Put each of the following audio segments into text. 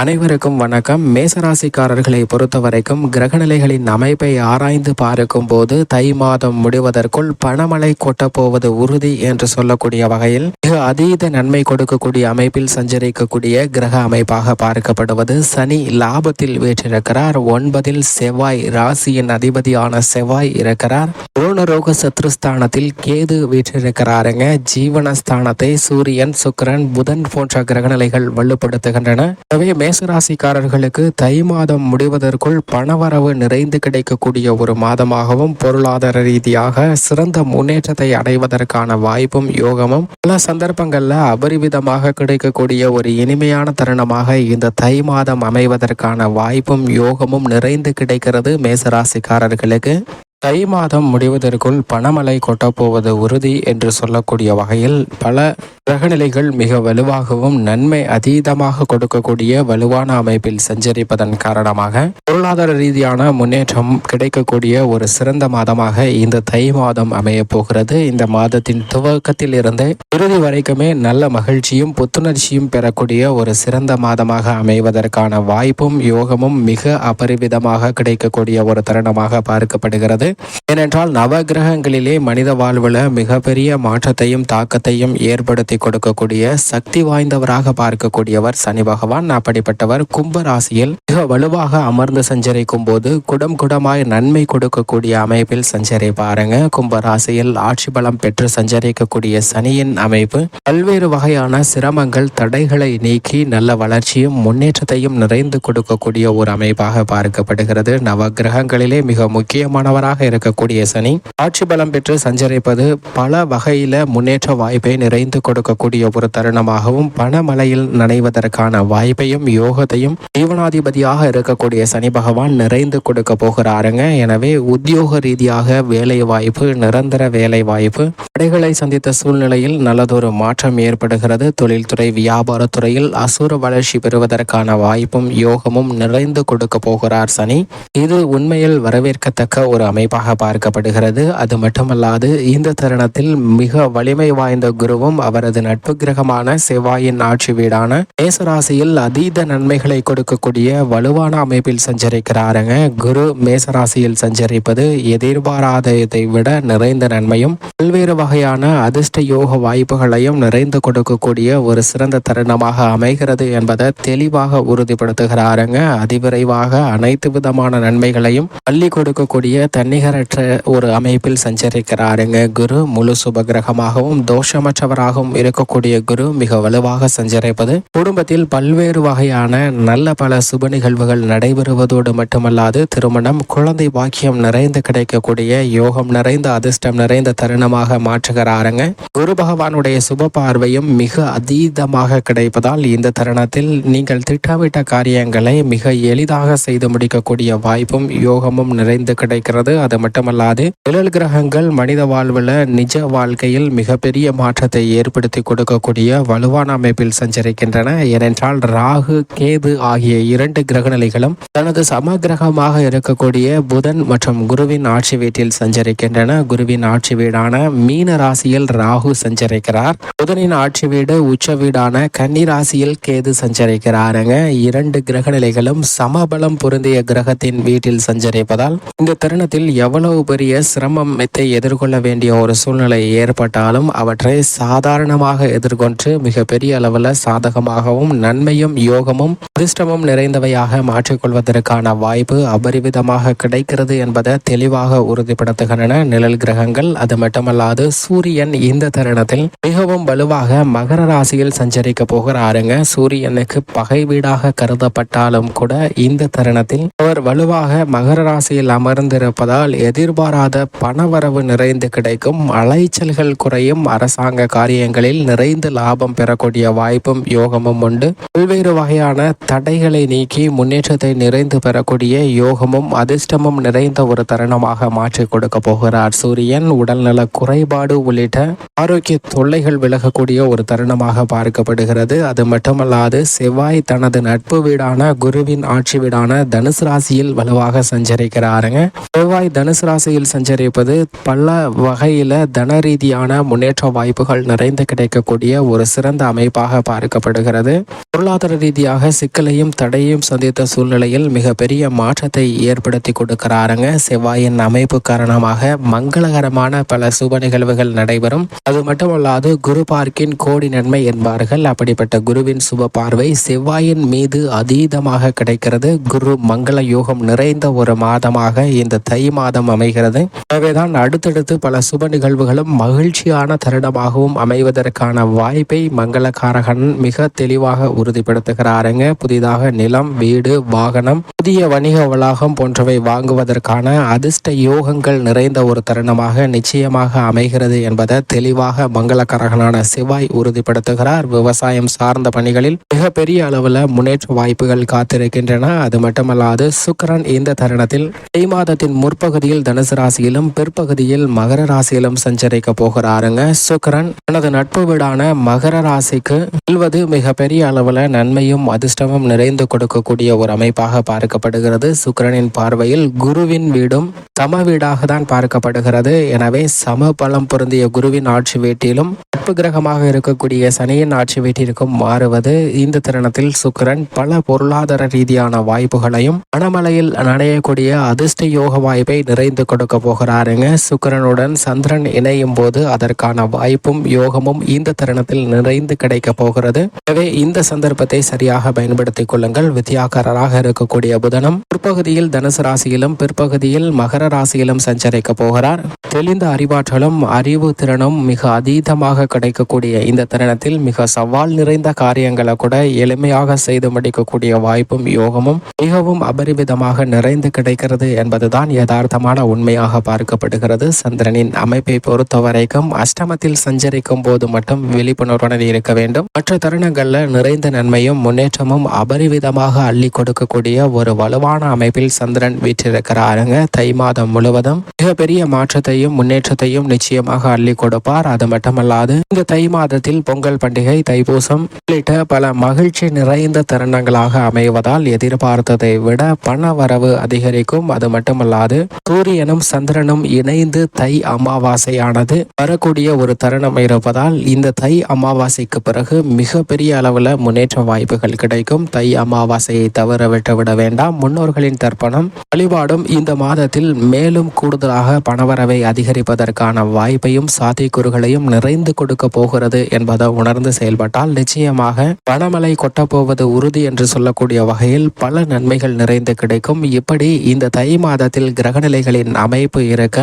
அனைவருக்கும் வணக்கம். மேசராசிக்காரர்களை பொறுத்தவரைக்கும் கிரகநிலைகளின் அமைப்பை ஆராய்ந்து பார்க்கும் போது தை மாதம் முடிவதற்குள் பணமழை கொட்டப்போவது உறுதி என்று சொல்லக்கூடிய வகையில் மிக அதீத நன்மை கொடுக்கக்கூடிய அமைப்பில் சஞ்சரிக்கக்கூடிய கிரக அமைப்பாக பார்க்கப்படுவது சனி லாபத்தில் வீற்றிருக்கிறார். ஒன்பதில் செவ்வாய் ராசியின் அதிபதியான செவ்வாய் இருக்கிறார். ரோணரோக சத்ருஸ்தானத்தில் கேது வீற்றிருக்கிறாருங்க. ஜீவனஸ்தானத்தை சூரியன் சுக்கரன் புதன் போன்ற கிரகநிலைகள் வலுப்படுத்துகின்றன. எனவே மேசராசிக்காரர்களுக்கு தை மாதம் முடிவதற்குள் பணவரவு நிறைந்து கிடைக்கக்கூடிய ஒரு மாதமாகவும் பொருளாதார ரீதியாக சிறந்த முன்னேற்றத்தை அடைவதற்கான வாய்ப்பும் யோகமும் பல சந்தர்ப்பங்கள்ல அபரிவிதமாக கிடைக்கக்கூடிய ஒரு இனிமையான தருணமாக இந்த தை மாதம் அமைவதற்கான வாய்ப்பும் யோகமும் நிறைந்து கிடைக்கிறது மேசராசிக்காரர்களுக்கு. தை மாதம் முடிவதற்குள் பணமழை கொட்டப்போவது உறுதி என்று சொல்லக்கூடிய வகையில் பல கிரகநிலைகள் மிக வலுவாகவும் நன்மை அதீதமாக கொடுக்கக்கூடிய வலுவான அமைப்பில் சஞ்சரிப்பதன் காரணமாக பொருளாதார ரீதியான முன்னேற்றம் கிடைக்கக்கூடிய ஒரு சிறந்த மாதமாக இந்த தை மாதம் அமைய போகிறது. இந்த மாதத்தின் துவக்கத்தில் இருந்து இறுதி வரைக்குமே நல்ல மகிழ்ச்சியும் புத்துணர்ச்சியும் பெறக்கூடிய ஒரு சிறந்த மாதமாக அமைவதற்கான வாய்ப்பும் யோகமும் மிக அபரிவிதமாக கிடைக்கக்கூடிய ஒரு தருணமாக பார்க்கப்படுகிறது. ஏனென்றால் நவகிரகங்களிலே மனித வாழ்வில் மிகப்பெரிய மாற்றத்தையும் தாக்கத்தையும் ஏற்படுத்தி கொடுக்கக்கூடிய சக்தி வாய்ந்தவராக பார்க்கக்கூடியவர் சனி பகவான். அப்படிப்பட்டவர். கும்ப ராசியில் மிக வலுவாக அமர்ந்து சஞ்சரிக்கும் போது குடம் குடமாய் நன்மை கொடுக்கக்கூடிய அமைப்பில் சஞ்சரிப்பாருங்க கும்ப ராசியில் ஆட்சி பலம் பெற்று சஞ்சரிக்கக்கூடிய சனியின் அமைப்பு பல்வேறு வகையான சிரமங்கள் தடைகளை நீக்கி நல்ல வளர்ச்சியும் முன்னேற்றத்தையும் நிறைந்து கொடுக்கக்கூடிய ஒரு அமைப்பாக பார்க்கப்படுகிறது. நவகிரகங்களிலே மிக முக்கியமானவராக இருக்கக்கூடிய சனி ஆட்சி பலம் பெற்று சஞ்சரிப்பது பல வகையில முன்னேற்ற வாய்ப்பை நிறைந்து கொடுக்கக்கூடிய ஒரு தருணமாகவும் பணமழையில் நனைவதற்கான வாய்ப்பையும் யோகத்தையும் ஜீவனாதிபதியாக இருக்கக்கூடிய சனி பகவான் நிறைந்து கொடுக்க போகிறாருங்க. எனவே உத்தியோக ரீதியாக வேலை வாய்ப்பு நிரந்தர வேலை வாய்ப்பு தடைகளை சந்தித்த சூழ்நிலையில் நல்லதொரு மாற்றம் ஏற்படுகிறது. தொழில்துறை வியாபாரத்துறையில் அசுர வளர்ச்சி பெறுவதற்கான வாய்ப்பும் யோகமும் நிறைந்து கொடுக்க போகிறார் சனி. இது உண்மையில் வரவேற்கத்தக்க ஒரு அமைப்பு. அமைப்பாக பார்க்கப்படுகிறது. அது மட்டுமல்லாது இந்த தருணத்தில் மிக வலிமை வாய்ந்த குருவும் அவரது நட்பு கிரகமான செவ்வாயின் ஆட்சி வீடான மேசராசியில் அதீத நன்மைகளை கொடுக்கக்கூடிய வலுவான அமைப்பில் சஞ்சரிக்கிறாருங்க. குரு மேசராசியில் சஞ்சரிப்பது எதிர்பாராததை விட நிறைந்த நன்மையும் பல்வேறு வகையான அதிர்ஷ்ட யோக வாய்ப்புகளையும் நிறைந்து கொடுக்கக்கூடிய ஒரு சிறந்த தருணமாக அமைகிறது என்பதை தெளிவாக உறுதிப்படுத்துகிறாருங்க. அதிவிரைவாக அனைத்து விதமான நன்மைகளையும் பள்ளி கொடுக்கக்கூடிய நிகரற்ற ஒரு அமைப்பில் சஞ்சரிக்கிறாருங்க குரு முழு சுபகிரகமாகவும் தோஷமற்றவராகவும் இருக்கக்கூடிய குரு மிக வலுவாக சஞ்சரிப்பது. குடும்பத்தில் பல்வேறு வகையான நல்ல பல சுப நிகழ்வுகள் நடைபெறுவதோடு மட்டுமல்லாது திருமணம் குழந்தை பாக்கியம் நிறைந்து கிடைக்கக்கூடிய யோகம் நிறைந்த அதிர்ஷ்டம் நிறைந்த தருணமாக மாற்றுகிறாருங்க குரு பகவானுடைய சுப பார்வையும் மிக அதீதமாக கிடைப்பதால் இந்த தருணத்தில் நீங்கள் திட்டமிட்ட காரியங்களை மிக எளிதாக செய்து முடிக்கக்கூடிய வாய்ப்பும் யோகமும் நிறைந்து கிடைக்கிறது. அது மட்டுமல்லாது நிழல் கிரகங்கள் மனித வாழ்வில் நிஜ வாழ்க்கையில் மிகப்பெரிய மாற்றத்தை ஏற்படுத்தி கொடுக்கக்கூடிய வலுவான அமைப்பில் சஞ்சரிக்கின்றன. ஏனென்றால் ராகு கேது ஆகிய இரண்டு கிரகநிலைகளும் தனது சமகிரகமாக இருக்கக்கூடிய புதன் மற்றும் குருவின் ஆட்சி வீட்டில் சஞ்சரிக்கின்றன. குருவின் ஆட்சி வீடான மீன ராசியில் ராகு சஞ்சரிக்கிறார். புதனின் ஆட்சி வீடு உச்ச வீடான கன்னி ராசியில் கேது சஞ்சரிக்கிறாருங்க. இரண்டு கிரகநிலைகளும் சமபலம் பொருந்திய கிரகத்தின் வீட்டில் சஞ்சரிப்பதால் இந்த தருணத்தில் எவ்வளவு பெரிய சிரமத்தை எதிர்கொள்ள வேண்டிய ஒரு சூழ்நிலை ஏற்பட்டாலும் அவற்றை சாதாரணமாக எதிர்கொண்டு மிகப்பெரிய அளவில் சாதகமாகவும் நன்மையும் யோகமும் அதிர்ஷ்டமும் நிறைந்தவையாக மாற்றிக்கொள்வதற்கான வாய்ப்பு அபரிவிதமாக கிடைக்கிறது என்பதை தெளிவாக உறுதிப்படுத்துகின்றன நிழல் கிரகங்கள். அது மட்டுமல்லாது சூரியன் இந்த தருணத்தில் மிகவும் வலுவாக மகர ராசியில் சஞ்சரிக்க போகிறாருங்க. சூரியனுக்கு பகை வீடாக கருதப்பட்டாலும் கூட இந்த தருணத்தில் அவர் வலுவாக மகர ராசியில் அமர்ந்திருப்பதால் எதிர்பாராத பணவரவு நிறைந்து கிடைக்கும். அலைச்சல்கள் குறையும். அரசாங்க காரியங்களில் நிறைந்து லாபம் பெறக்கூடிய வாய்ப்பும் யோகமும் உண்டு. பல்வேறு வகையான தடைகளை நீக்கி முன்னேற்றத்தை நிறைந்து பெறக்கூடிய யோகமும் அதிர்ஷ்டமும் நிறைந்த ஒரு தருணமாக மாற்றி கொடுக்க போகிறார் சூரியன். உடல்நல குறைபாடு உள்ளிட்ட ஆரோக்கிய தொல்லைகள் விலகக்கூடிய ஒரு தருணமாக பார்க்கப்படுகிறது. அது மட்டுமல்லாது செவ்வாய் தனது நட்பு வீடான குருவின் ஆட்சி வீடான தனுசு ராசியில் வலுவாக சஞ்சரிக்கிறாருங்க. செவ்வாய் செவ்வாய் தனுசு ராசியில் சஞ்சரிப்பது பல வகையில் தன ரீதியான முன்னேற்ற வாய்ப்புகள் நிறைந்து கிடைக்கக்கூடிய ஒரு சிறந்த அமைப்பாக பார்க்கப்படுகிறது. பொருளாதார ரீதியாக சிக்கலையும் தடையும் சந்தித்த சூழ்நிலையில் மிகப்பெரிய மாற்றத்தை ஏற்படுத்தி கொடுக்கிறாருங்க. செவ்வாயின் அமைப்பு காரணமாக மங்களகரமான பல சுப நிகழ்வுகள் நடைபெறும். அது மட்டுமல்லாது குரு பார்க்கின் கோடி நன்மை என்பார்கள். அப்படிப்பட்ட குருவின் சுப பார்வை செவ்வாயின் மீது அதீதமாக கிடைக்கிறது. குரு மங்கள யோகம் நிறைந்த ஒரு மாதமாக இந்த தை மாதம் அமைகிறது. எனவேதான் அடுத்தடுத்து பல சுப நிகழ்வுகளும் மகிழ்ச்சியான தருணமாகவும் அமைவதற்கான வாய்ப்பை மங்களகாரகன் மிக தெளிவாக உறுதிப்படுத்துகிறாருங்க. புதிதாக நிலம் வீடு வாகனம் புதிய வணிக வளாகம் போன்றவை வாங்குவதற்கான அதிர்ஷ்ட யோகங்கள் நிறைந்த ஒரு தருணமாக நிச்சயமாக அமைகிறது என்பதை தெளிவாக மங்களகரகனான செவ்வாய் உறுதிப்படுத்துகிறார். விவசாயம் சார்ந்த பணிகளில் மிகப்பெரிய அளவில் முன்னேற்ற வாய்ப்புகள் காத்திருக்கின்றன. அது மட்டுமல்லாது சுக்கரன் இந்த தருணத்தில் தை மாதத்தின் முற்பகுதியில் தனுசு ராசியிலும் பிற்பகுதியில் மகர ராசியிலும் சஞ்சரிக்க போகிறாருங்க. சுக்கிரன் தனது நட்பு வீடான மகர ராசிக்கு செல்வது மிகப்பெரிய அளவில் நன்மையும் அதிர்ஷ்டமும் நிறைந்து கொடுக்கக்கூடிய ஒரு அமைப்பாக பார்க்கப்படுகிறது. சுக்கிரனின் பார்வையில் குருவின் வீடும் சம வீடாக தான் பார்க்கப்படுகிறது. எனவே சம பலம் பொருந்திய குருவின் ஆட்சி வீட்டிலும் நட்பு கிரகமாக இருக்கக்கூடிய சனியின் ஆட்சி வீட்டிற்கும் மாறுவது இந்த தருணத்தில் சுக்கிரன் பல பொருளாதார ரீதியான வாய்ப்புகளையும் மணமலையில் நடையக்கூடிய அதிர்ஷ்ட யோக வாய்ப்பை நிறைந்து கொடுக்க போகிறாருங்க. சுக்கரனுடன் சந்திரன் இணையும் போது அதற்கான வாய்ப்பும் யோகமும் இந்த தருணத்தில் நிறைந்து கிடைக்க போகிறது. எனவே இந்த சந்தர்ப்பத்தை சரியாக பயன்படுத்திக் கொள்ளுங்கள். வித்தியாகராக இருக்கக்கூடிய புதனம் பிற்பகுதியில் தனுசு ராசியிலும் பிற்பகுதியில் மகர ராசியிலும் சஞ்சரிக்க போகிறார். தெளிந்த அறிவாற்றலும் அறிவு திறனும் மிக அதீதமாக கிடைக்கக்கூடிய இந்த தருணத்தில் மிக சவால் நிறைந்த காரியங்களை கூட எளிமையாக செய்து முடிக்கக்கூடிய வாய்ப்பும் யோகமும் மிகவும் அபரிமிதமாக நிறைந்து கிடைக்கிறது என்பதுதான் யதார்த்த யதார்த்தமான உண்மையாக பார்க்கப்படுகிறது. சந்திரனின் அமைப்பை பொறுத்த வரைக்கும் அஷ்டமத்தில் சஞ்சரிக்கும் போது மட்டும் விழிப்புணர்வுடன் இருக்க வேண்டும். மற்ற தருணங்கள்ல நிறைந்த நன்மையும் முன்னேற்றமும் அபரிவிதமாக அள்ளி கொடுக்கக்கூடிய ஒரு வலுவான அமைப்பில் சந்திரன் வீற்றிருக்கிறாருங்க. தை மாதம் முழுவதும் மிகப்பெரிய மாற்றத்தையும் முன்னேற்றத்தையும் நிச்சயமாக அள்ளி கொடுப்பார். அது மட்டுமல்லாது இந்த தை மாதத்தில் பொங்கல் பண்டிகை தைப்பூசம் உள்ளிட்ட பல மகிழ்ச்சி நிறைந்த தருணங்களாக அமைவதால் எதிர்பார்த்ததை விட பண வரவு அதிகரிக்கும். அது மட்டுமல்லாது சூரியனும் சந்திரனும் இணைந்து தை அமாவாசையானது வரக்கூடிய ஒரு தருணம் இருப்பதால் இந்த தை அமாவாசைக்கு பிறகு மிகப்பெரிய அளவில் முன்னேற்ற வாய்ப்புகள் கிடைக்கும். தை அமாவாசையை தவற விட்டுவிட வேண்டாம். முன்னோர்களின் தர்ப்பணம் வழிபாடும் இந்த மாதத்தில் மேலும் கூடுதலாக பணவரவை அதிகரிப்பதற்கான வாய்ப்பையும் சாத்தியக்கூறுகளையும் நிறைந்து கொடுக்க போகிறது என்பதை உணர்ந்து செயல்பட்டால் நிச்சயமாக பணமலை கொட்டப்போவது உறுதி என்று சொல்லக்கூடிய வகையில் பல நன்மைகள் நிறைந்து கிடைக்கும். இப்படி இந்த தை மாதத்தில் சூழ்நிலைகளின் அமைப்பு இருக்க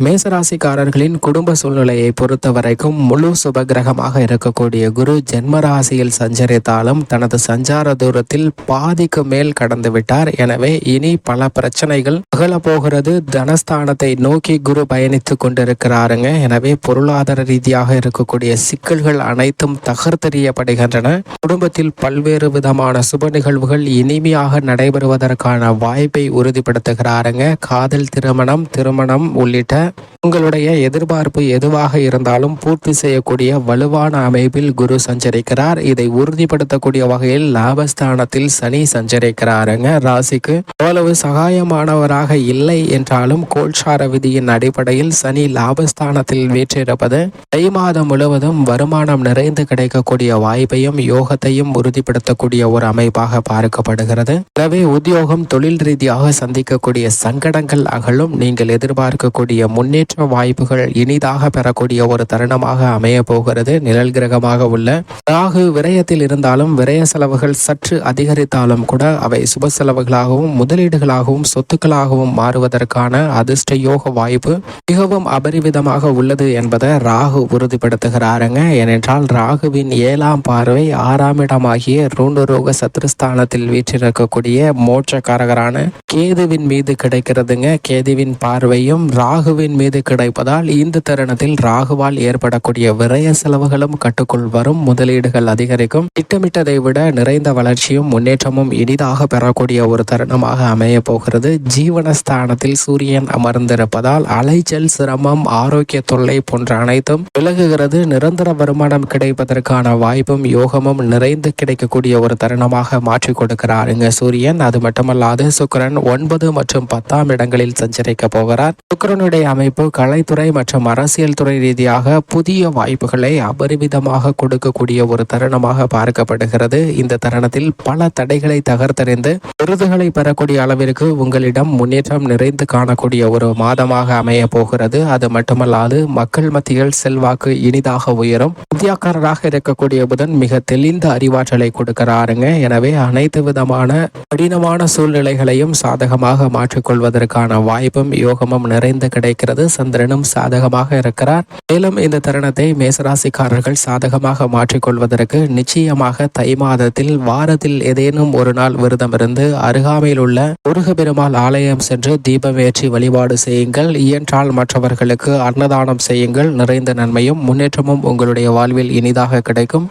மேசராசிக்காரர்களின் குடும்ப சூழ்நிலையை பொறுத்த வரைக்கும் முழு சுபகிரகமாக இருக்கக்கூடிய குரு ஜென்மராசியில் சஞ்சரித்தாலும் தனது சஞ்சார தூரத்தில் பாதிக்கு மேல் கடந்து விட்டார் எனவே இனி பல பிரச்சனைகள் அகலப்போகிறது. தனஸ்தானத்தை நோக்கி குரு பயணித்துக் கொண்டிருக்கிறாருங்க. எனவே பொருளாதார ரீதியாக இருக்கக்கூடிய சிக்கல்கள் அனைத்தும் தகர்த்தெறியப்படுகின்றன. குடும்பத்தில் பல்வேறு விதமான சுப நிகழ்வுகள் இனிமையாக நடைபெறுவதற்கான வாய்ப்பை உறுதிப்படுத்துகிறாருங்க. காதல் திருமணம் திருமணம் உள்ளிட்ட that. உங்களுடைய எதிர்பார்ப்பு எதுவாக இருந்தாலும் பூர்த்தி செய்யக்கூடிய வலுவான அமைப்பில் குரு சஞ்சரிக்கிறார். இதை உறுதிப்படுத்தக்கூடிய வகையில் லாபஸ்தானத்தில் சனி சஞ்சரிக்கிறாருங்க. ராசிக்கு அவ்வளவு சகாயமானவராக இல்லை என்றாலும் கோல்சார விதியின் அடிப்படையில் சனி லாபஸ்தானத்தில் வீற்றிருப்பது தை மாதம் முழுவதும் வருமானம் நிறைந்து கிடைக்கக்கூடிய வாய்ப்பையும் யோகத்தையும் உறுதிப்படுத்தக்கூடிய ஒரு அமைப்பாக பார்க்கப்படுகிறது. எனவே உத்தியோகம் தொழில் ரீதியாக சந்திக்கக்கூடிய சங்கடங்கள் அகலும். நீங்கள் எதிர்பார்க்கக்கூடிய முன்னேற்ற வாய்ப்புகள் இனிதாக பெறக்கூடிய ஒரு தருணமாக அமைய போகிறது. நிழல் கிரகமாக உள்ள ராகு விரயத்தில் இருந்தாலும் விரய செலவுகள் சற்று அதிகரித்தாலும் கூட அவை சுப செலவுகளாகவும் முதலீடுகளாகவும் சொத்துக்களாகவும் மாறுவதற்கான அதிர்ஷ்ட யோக வாய்ப்பு மிகவும் அபரிவிதமாக உள்ளது என்பதை ராகு உறுதிப்படுத்துகிறாருங்க. ஏனென்றால் ராகுவின் ஏழாம் பார்வை ஆறாம் இடமாகிய ரூண்டுரோக சத்ருஸ்தானத்தில் வீற்றிருக்கக்கூடிய மோட்சக்காரகரான கேதுவின் மீது கிடைக்கிறதுங்க. கேதுவின் பார்வையும் ராகுவின் மீது கிடைப்பதால் இந்த தருணத்தில் ராகுவால் ஏற்படக்கூடிய விரய செலவுகளும் கட்டுக்குள் வரும். முதலீடுகள் அதிகரிக்கும். திட்டமிட்டதை விட நிறைந்த வளர்ச்சியும் முன்னேற்றமும் இனிதாக பெறக்கூடிய ஒரு தருணமாக அமைய போகிறது. ஜீவனஸ்தானத்தில் சூரியன் அமர்ந்திருப்பதால் அலைச்சல் சிரமம் ஆரோக்கிய தொல்லை போன்ற அனைத்தும் விலகுகிறது. நிரந்தர வருமானம் கிடைப்பதற்கான வாய்ப்பும் யோகமும் நிறைந்து கிடைக்கக்கூடிய ஒரு தருணமாக மாற்றி கொடுக்கிறாருங்க சூரியன். அது மட்டுமல்லாது சுக்கிரன் ஒன்பது மற்றும் பத்தாம் இடங்களில் சஞ்சரிக்க போகிறார். சுக்கரனுடைய அமைப்பு கலைத்துறை மற்றும் அரசியல் துறை ரீதியாக புதிய வாய்ப்புகளை அபரிமிதமாக கொடுக்கக்கூடிய ஒரு தருணமாக பார்க்கப்படுகிறது. இந்த தருணத்தில் பல தடைகளை தகர்த்தறிந்து விருதுகளை பெறக்கூடிய அளவிற்கு உங்களிடம் முன்னேற்றம் நிறைந்து காணக்கூடிய ஒரு மாதமாக அமைய போகிறது. அது மட்டுமல்லாது மக்கள் மத்தியில் செல்வாக்கு இனிதாக உயரும். வித்தியாக்காரராக இருக்கக்கூடிய புதன் மிக தெளிந்த அறிவாற்றலை கொடுக்கிறாருங்க. எனவே அனைத்து விதமான கடினமான சூழ்நிலைகளையும் சாதகமாக மாற்றிக்கொள்வதற்கான வாய்ப்பும் யோகமும் நிறைந்து கிடைக்கிறது. சந்திரனும் சாதகமாக இருக்கிறார். மேலும் இந்த தருணத்தை மேசராசிக்காரர்கள் சாதகமாக மாற்றிக்கொள்வதற்கு நிச்சயமாக தை மாதத்தில் வாரத்தில் ஏதேனும் ஒரு நாள் விரதம் இருந்து அருகாமையில் உள்ள முருக பெருமாள் ஆலயம் சென்று தீபம் ஏற்றி வழிபாடு செய்யுங்கள். இயன்றால் மற்றவர்களுக்கு அன்னதானம் செய்யுங்கள். நிறைந்த நன்மையும் முன்னேற்றமும் உங்களுடைய வாழ்வில் இனிதாக கிடைக்கும்.